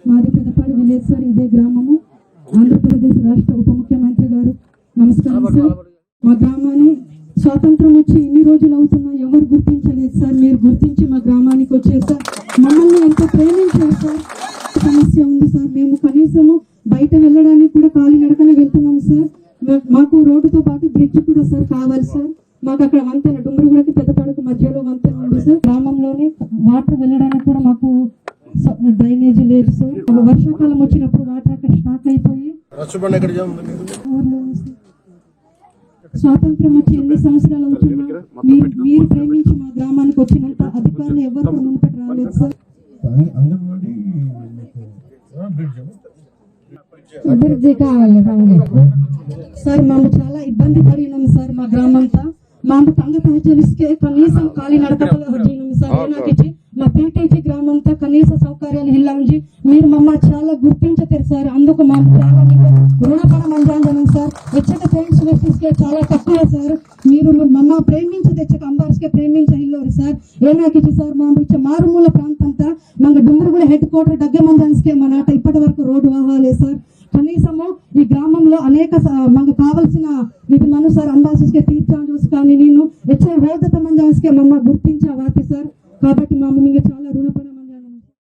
మాది Pedapadu village sir ఇదే గ్రామము. ఆంధ్రప్రదేశ్ రాష్ట్ర ఉప ముఖ్యమంత్రి గారు నమస్కారం సార్. మా గ్రామాన్ని స్వాతంత్రం వచ్చి ఇన్ని రోజులు అవుతున్నా ఎవరు గుర్తించలేదు సార్. మీరు గుర్తించి మా గ్రామానికి వచ్చారు సార్. మమ్మల్ని ఎంతో ప్రేమించారు సార్? సమస్య ఉంది సార్. మేము కనీసము బయట వెళ్ళడానికి కూడా కాలి నడకనే వెళ్తున్నాము సార్. మాకు రోడ్డుతో పాటు బ్రిడ్జ్ కూడా సార్ కావాలి సార్. మాకు అక్కడ వంతెన డుమ్రుగుడకి పెద్దపాడుకు మధ్యలో వంతెన ఉంది సార్. గ్రామంలోనే వాటర్ వెళ్ళడానికి కూడా మాకు డ్రైనేజ్ లేదు సార్ వర్షాకాలం వచ్చినప్పుడు వాటర్ స్టాక్ అయిపోయి స్వాతంత్రం వచ్చి ఎన్ని సంవత్సరాలు అవుతున్నా మీరు మీరు ప్రేమించి మా గ్రామానికి వచ్చినంత అధికారులు ఎవరు ముంపటి రాలేదు సార్ అభివృద్ధి కావాలి సార్ మేము చాలా ఇబ్బంది పడినాం సార్ మా గ్రామంతా. మాకు తంగ పహచరిస్తే కనీసం కాలి నడకలో సార్ నాకు ఐటీసీ గ్రామంతో కనీస సౌకర్యాలు ఇలా ఉంది మీరు మమ్మ చాలా గుర్తించతారు సార్. అందుకు మాకు చాలా మీకు రుణపణం అందాం సార్. వచ్చేది ఫ్రెండ్స్ వెస్టిస్కే చాలా తక్కువ సార్. మీరు మమ్మ ప్రేమించి తెచ్చక అంబార్స్కే ప్రేమించ హిల్లోరు సార్? ఏనాకిచ్చి సార్ మా ఇచ్చే మారుమూల ప్రాంతంతా మాకు డుమ్మరుగూడ హెడ్ క్వార్టర్ దగ్గర మందాన్స్కే మా నాట ఇప్పటి వరకు రోడ్డు వాహాలే సార్. కనీసము ఈ గ్రామంలో అనేక మాకు కావలసిన ఇది మను సార్ అంబాసిస్కే తీర్చాల్సి కానీ నేను వచ్చే హోదత మందాన్స్కే మమ్మ గుర్తించా వాటి సార్. కాబట్టి మా మీకు చాలా రుణ